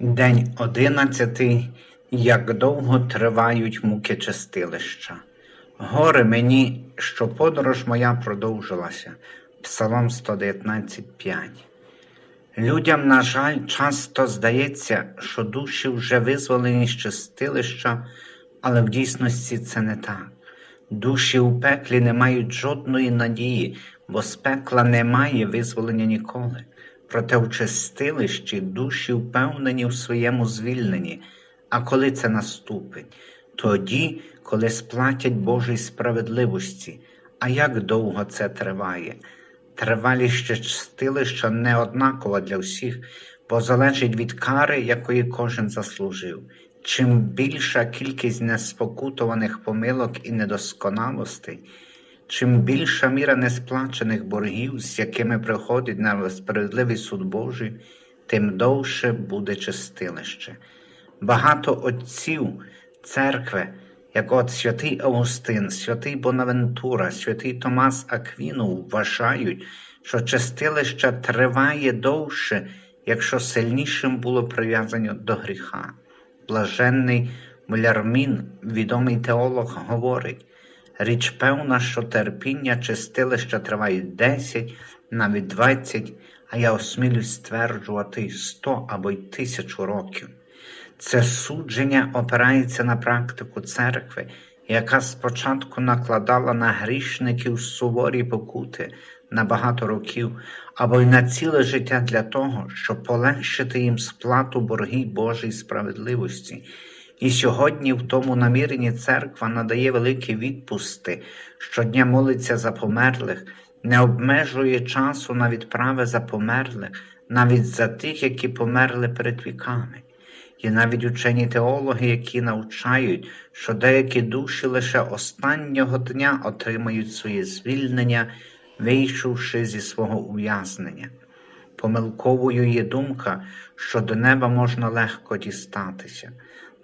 День одинадцятий. Як довго тривають муки чистилища. Горе мені, що подорож моя продовжилася. Псалом 119.5. Людям, на жаль, часто здається, що душі вже визволені з чистилища, але в дійсності це не так. Душі у пеклі не мають жодної надії, бо з пекла немає визволення ніколи. Проте в чистилищі душі впевнені в своєму звільненні. А коли це наступить? Тоді, коли сплатять Божій справедливості. А як довго це триває? Тривалість чистилища не однакова для всіх, бо залежить від кари, якої кожен заслужив. Чим більша кількість неспокутуваних помилок і недосконалостей, чим більша міра несплачених боргів, з якими приходить на справедливий суд Божий, тим довше буде чистилище. Багато отців церкви, як от святий Августин, святий Бонавентура, святий Томас Аквіну вважають, що чистилище триває довше, якщо сильнішим було прив'язано до гріха. Блаженний Мулярмін, відомий теолог, говорить, річ певна, що терпіння чистилища триває 10, навіть 20, а я осмілюсь стверджувати 100 або й тисячу років. Це судження опирається на практику церкви, яка спочатку накладала на грішників суворі покути на багато років або й на ціле життя для того, щоб полегшити їм сплату боргів Божої справедливості. І сьогодні в тому наміренні церква надає великі відпусти, щодня молиться за померлих, не обмежує часу на відправи за померлих, навіть за тих, які померли перед віками. Є навіть учені теологи, які навчають, що деякі душі лише останнього дня отримають своє звільнення, вийшовши зі свого ув'язнення. Помилковою є думка, що до неба можна легко дістатися.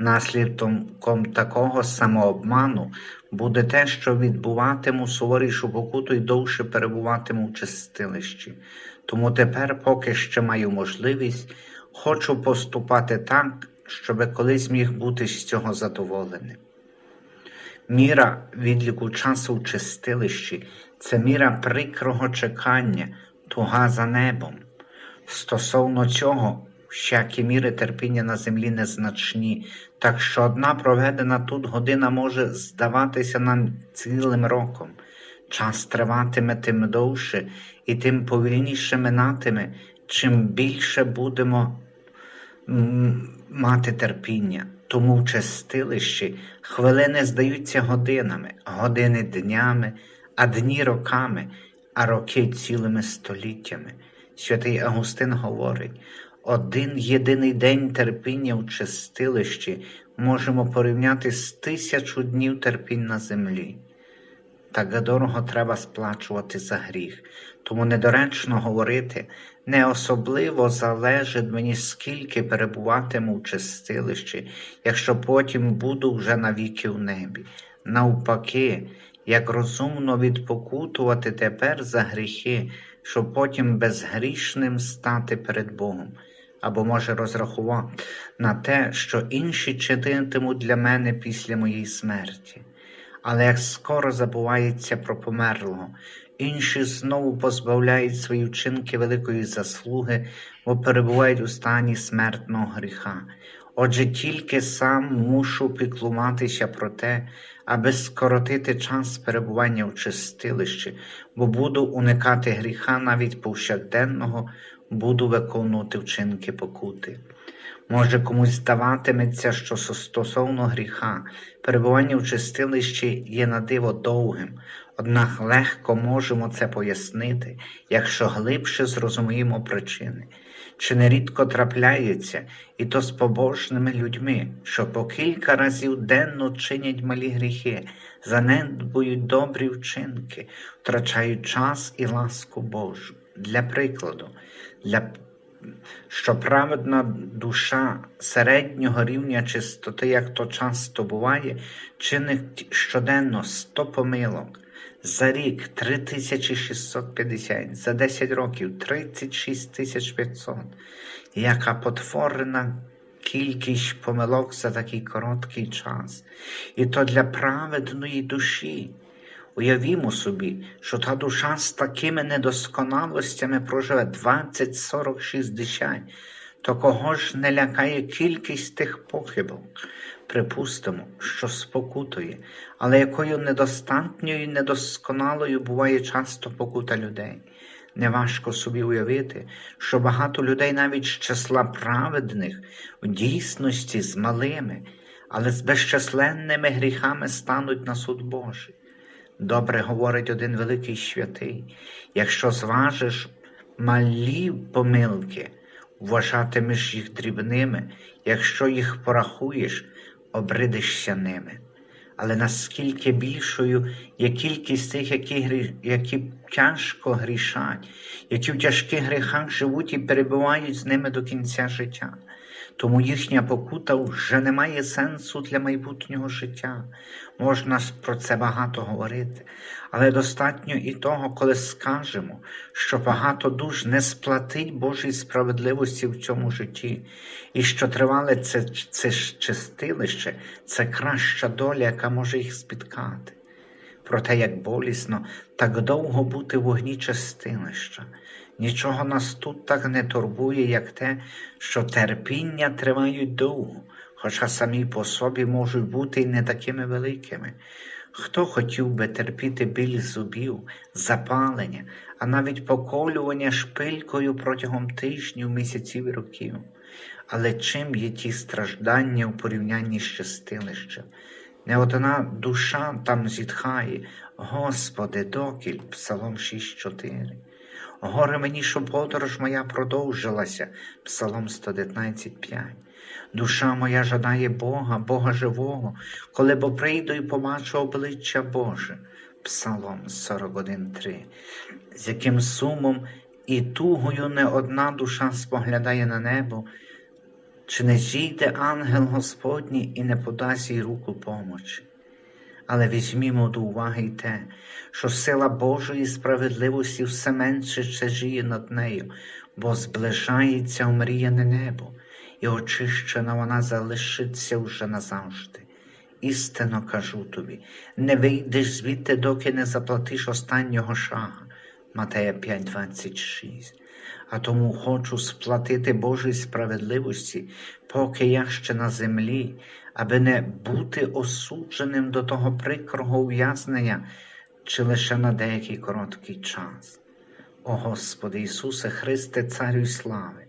Наслідком такого самообману буде те, що відбуватиму суворішу покуту і довше перебуватиму в чистилищі. Тому тепер, поки ще маю можливість, хочу поступати так, щоб колись міг бути з цього задоволеним. Міра відліку часу в чистилищі це міра прикрого чекання, туга за небом. Стосовно цього, всякі міри терпіння на землі незначні, так що одна проведена тут година може здаватися нам цілим роком. Час триватиме тим довше і тим повільніше минатиме, чим більше будемо мати терпіння. Тому в чистилищі хвилини здаються годинами, години днями, а дні роками, а роки цілими століттями. Святий Августин говорить, один єдиний день терпіння в чистилищі можемо порівняти з тисячу днів терпінь на землі. Так дорого треба сплачувати за гріх, тому недоречно говорити, не особливо залежить мені, скільки перебуватиму в чистилищі, якщо потім буду вже навіки в небі. Навпаки, як розумно відпокутувати тепер за гріхи, щоб потім безгрішним стати перед Богом, або може розрахувати на те, що інші чинитимуть для мене після моєї смерті. Але як скоро забувається про померлого, інші знову позбавляють свої вчинки великої заслуги, бо перебувають у стані смертного гріха. Отже, тільки сам мушу піклуватися про те, аби скоротити час перебування в чистилищі, бо буду уникати гріха навіть повсякденного, буду виконувати вчинки покути. Може, комусь здаватиметься, що стосовно гріха, перебування в чистилищі є на диво довгим, однак легко можемо це пояснити, якщо глибше зрозуміємо причини. Чи нерідко трапляється, і то з побожними людьми, що по кілька разів денно чинять малі гріхи, занедбують добрі вчинки, втрачають час і ласку Божу. Для прикладу, що праведна душа середнього рівня чистоти, як то часто буває, чинить щоденно 100 помилок, за рік 3650, за 10 років 36 500, яка потворена кількість помилок за такий короткий час, і то для праведної душі. Уявімо собі, що та душа з такими недосконалостями проживе 20, 40, 60, то кого ж не лякає кількість тих похибок? Припустимо, що спокутує, але якою недостатньою і недосконалою буває часто покута людей. Неважко собі уявити, що багато людей навіть з числа праведних в дійсності з малими, але з безчисленними гріхами стануть на суд Божий. Добре говорить один великий святий, якщо зважиш малі помилки, вважатимеш їх дрібними, якщо їх порахуєш, обридишся ними. Але наскільки більшою є кількість тих, які, які тяжко грішать, які в тяжких гріхах живуть і перебувають з ними до кінця життя. Тому їхня покута вже не має сенсу для майбутнього життя. Можна про це багато говорити, але достатньо і того, коли скажемо, що багато душ не сплатить Божій справедливості в цьому житті, і що тривале це, це чистилище, це краща доля, яка може їх спіткати. Проте як болісно так довго бути в вогні чистилища. Нічого нас тут так не турбує, як те, що терпіння тривають довго, хоча самі по собі можуть бути й не такими великими. Хто хотів би терпіти біль зубів, запалення, а навіть поколювання шпилькою протягом тижнів, місяців і років? Але чим є ті страждання у порівнянні з чистилищем? Не одна душа там зітхає, Господи, докіль, Псалом 6.4. Горе мені, що подорож моя продовжилася, Псалом 119.5. Душа моя жадає Бога, Бога живого, коли бо прийду і побачу обличчя Боже, Псалом 41.3. З яким сумом і тугою не одна душа споглядає на небо, чи не зійде ангел Господній і не подасть їй руку помочі. Але візьмімо до уваги й те, що сила Божої справедливості все менше чижіє над нею, бо зближається омріяне небо, і очищена вона залишиться вже назавжди. Істинно кажу тобі, не вийдеш звідти, доки не заплатиш останнього шага. Матея 5:26. А тому хочу сплатити Божій справедливості, поки я ще на землі, аби не бути осудженим до того прикрого ув'язнення чи лише на деякий короткий час. О Господи Ісусе Христе, Царю слави,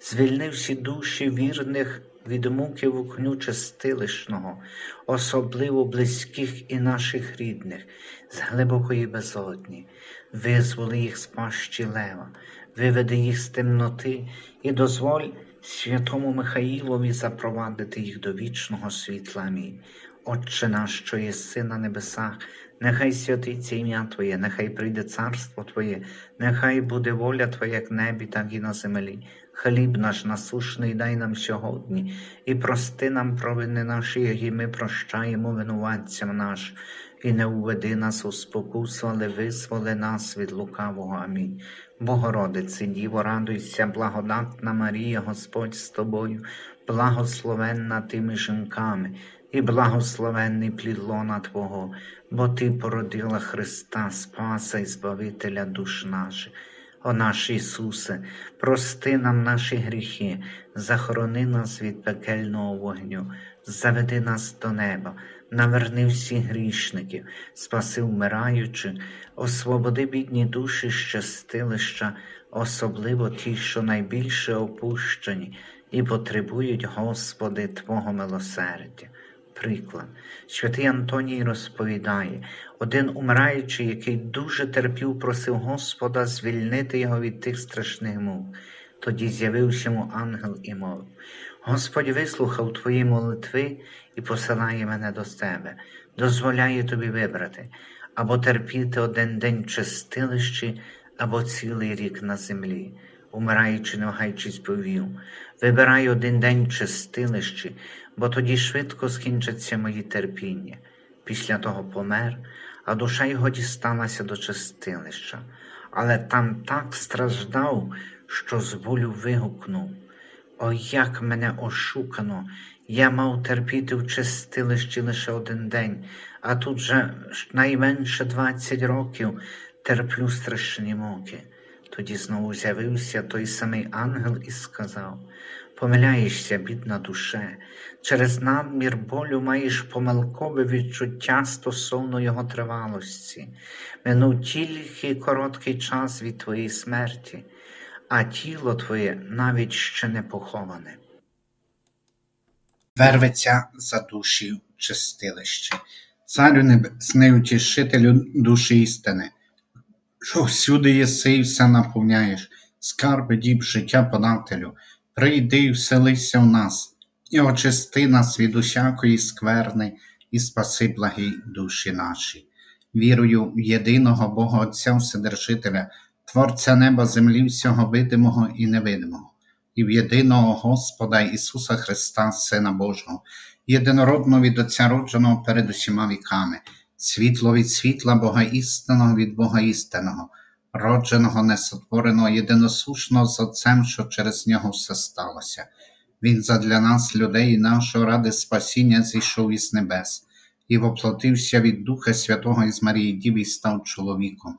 звільни всі душі вірних від муки вогню чистилищного, особливо близьких і наших рідних, з глибокої безодні, визволи їх з пащі лева, виведи їх з темноти і дозволь святому Михаїлові запровадити їх до вічного світла. Амінь. Отче наш, що єси на небесах, нехай святиться ім'я Твоє, нехай прийде царство Твоє, нехай буде воля Твоя як небі, так і на землі. Хліб наш насушний дай нам сьогодні, і прости нам провини наші, які ми прощаємо винуватцям наш, і не уведи нас у спокусу, але визволи нас від лукавого. Амінь. Богородице, Діво, радуйся, благодатна Марія, Господь з тобою, благословенна тими жінками, і благословенний плід лона Твого, бо Ти породила Христа, Спаса і Збавителя душ наших. О наш Ісусе, прости нам наші гріхи, захорони нас від пекельного вогню, заведи нас до неба, наверни всіх грішників, спаси вмираючих, освободи бідні душі щастилища, особливо ті, що найбільше опущені і потребують, Господи, Твого милосердя. Приклад, святий Антоній розповідає, один умираючий, який дуже терпів, просив Господа звільнити його від тих страшних мук. Тоді з'явився йому ангел і мовив: Господь вислухав твої молитви і посилає мене до тебе, дозволяє тобі вибрати або терпіти один день в чистилищі, або цілий рік на землі. Умираючи, не повів, вибирай один день в чистилищі, бо тоді швидко скінчаться мої терпіння. Після того помер, а душа його дісталася до чистилища, але там так страждав, що з болю вигукнув. О, як мене ошукано! Я мав терпіти в чистилищі лише один день, а тут же найменше двадцять років терплю страшні муки. Тоді знову з'явився той самий ангел і сказав: Помиляєшся, бідна душе, через надмір болю маєш помилкове відчуття стосовно його тривалості. Минув тільки короткий час від твоєї смерті, а тіло твоє навіть ще не поховане. Верветься за душі чистилище. Царю небесний утішителю душі істини, що всюди єси і все наповняєш, скарби діб життя подателю, прийди і вселися в нас, і очисти нас від усякої скверни, і спаси благі душі наші. Вірую в єдиного Бога Отця Вседержителя, Творця неба, землі, всього видимого і невидимого, і в єдиного Господа Ісуса Христа, Сина Божого, єдинородного від Отця родженого перед усіма віками, світло від світла Бога істинного від Бога істинного, родженого, несотвореного, єдиносушного з Отцем, що через нього все сталося. Він задля нас, людей, і нашого ради спасіння зійшов із небес, і воплотився від Духа Святого із Марії Діви і став чоловіком,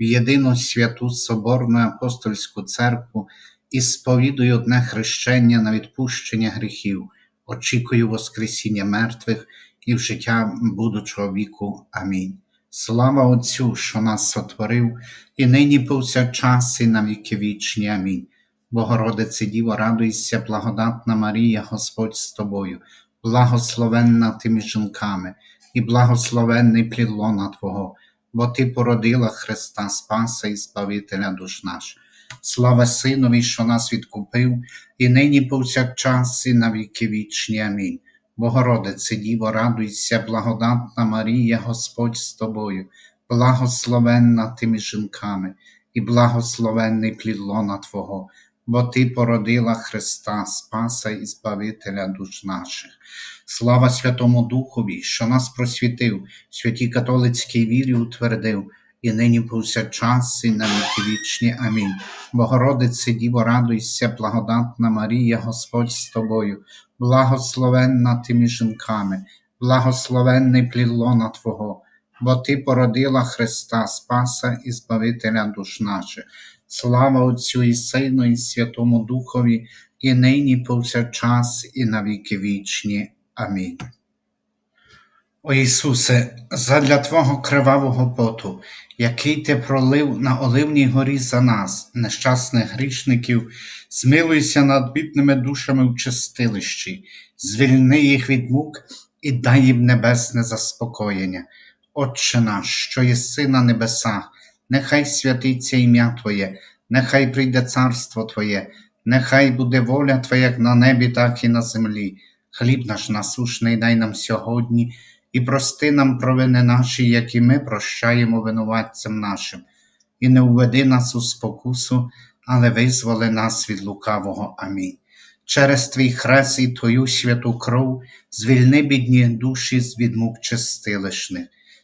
в єдину святу Соборну апостольську церкву і сповідую одне хрещення на відпущення гріхів, очікую Воскресіння мертвих і в життя будучого віку. Амінь. Слава Отцю, що нас сотворив, і нині повсякчас, і на віки вічні. Амінь. Богородице Діво, радуйся, благодатна Марія, Господь з тобою, благословенна ти між жінками, і благословенний плід лона Твого, бо Ти породила Христа Спаса і Збавителя душ наш. Слава Синові, що нас відкупив, і нині повсякчас, і на віки вічні. Амінь. Богородице Діво, радуйся, благодатна Марія, Господь з тобою, благословенна ти між жінками, і благословенний плід лона Твого, бо Ти породила Христа, Спаса і Збавителя душ наших. Слава Святому Духові, що нас просвітив, святій католицькій вірі утвердив, і нині повсякчас, і на віки вічні. Амінь. Богородице Діво, радуйся, благодатна Марія, Господь з тобою, благословенна ти між жінками, благословенний плід Твого, бо Ти породила Христа, Спаса і Збавителя душ наших. Слава Отцю і Сину, і Святому Духові, і нині повсякчас, і на віки вічні. Амінь. О Ісусе, задля Твого кривавого поту, який Ти пролив на Оливній горі за нас, нещасних грішників, змилуйся над бідними душами в чистилищі, звільни їх від мук і дай їм небесне заспокоєння. Отче наш, що єси на небесах, нехай святиться ім'я Твоє, нехай прийде царство Твоє, нехай буде воля Твоя як на небі, так і на землі. Хліб наш насушний дай нам сьогодні, і прости нам провини наші, як і ми прощаємо винуватцям нашим, і не уведи нас у спокусу, але визволи нас від лукавого. Амінь. Через твій хрест і Твою святу кров звільни бідні душі з від мук чистилищних.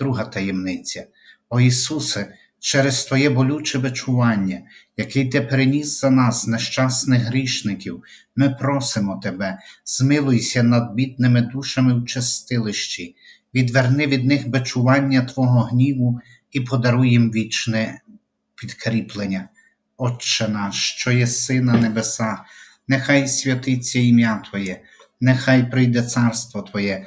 Друга таємниця. О Ісусе, через Твоє болюче бичування, який Ти приніс за нас, нещасних грішників, ми просимо Тебе, змилуйся над бідними душами в чистилищі, відверни від них бичування Твого гніву і подаруй їм вічне підкріплення. Отче наш, що єси на небесах, нехай святиться ім'я Твоє, нехай прийде царство Твоє,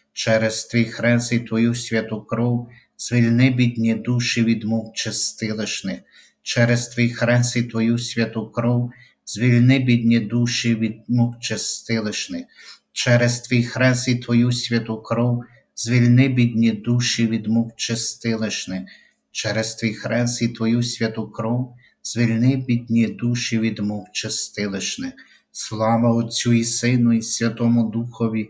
через твій хрест і твою святу кров, звільни бідні душі від мук чистилищних, через твій хрест і твою святу кров, звільни бідні душі від мук чистилищних, через твій хрест і твою святу кров, звільни бідні душі від мук чистилищних, через твій хрест і твою святу кров, звільни бідні душі від мук чистилищних. Слава Отцю і Сину, і Святому Духові,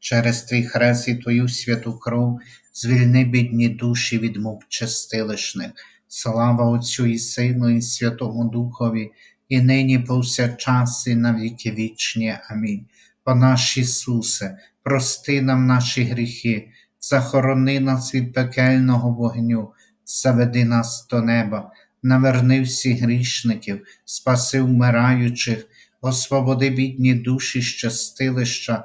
через твій хрест і твою святу кров звільни бідні душі від мук чистилищних. Слава Отцю і Сину, і Святому Духові, і нині повсякчас, і на віки вічні. Амінь. О наш Ісусе, прости нам наші гріхи, захорони нас від пекельного вогню, заведи нас до неба, наверни всіх грішників, спаси вмираючих, освободи бідні душі з чистилища,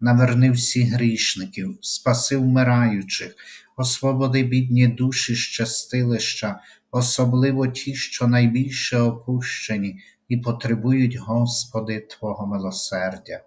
наверни всіх грішників, спаси вмираючих, освободи бідні душі з чистилища, особливо ті, що найбільше опущені і потребують, Господи, Твого милосердя.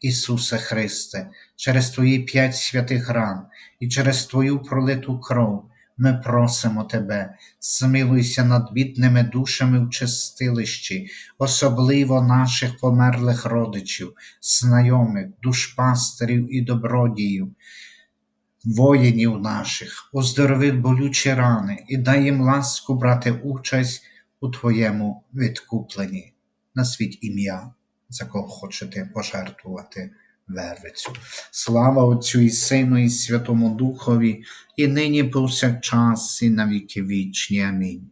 Ісусе Христе, через Твої п'ять святих ран і через Твою пролиту кров ми просимо Тебе, змилуйся над бідними душами в чистилищі, особливо наших померлих родичів, знайомих, душпастерів і добродіїв, воїнів наших, оздорови болючі рани і дай їм ласку брати участь у Твоєму відкупленні. Назвіть ім'я, за кого хочете пожертвувати вервицю. Слава Отцю і Сину і Святому Духові, і нині повсякчас, і на віки вічні. Амінь.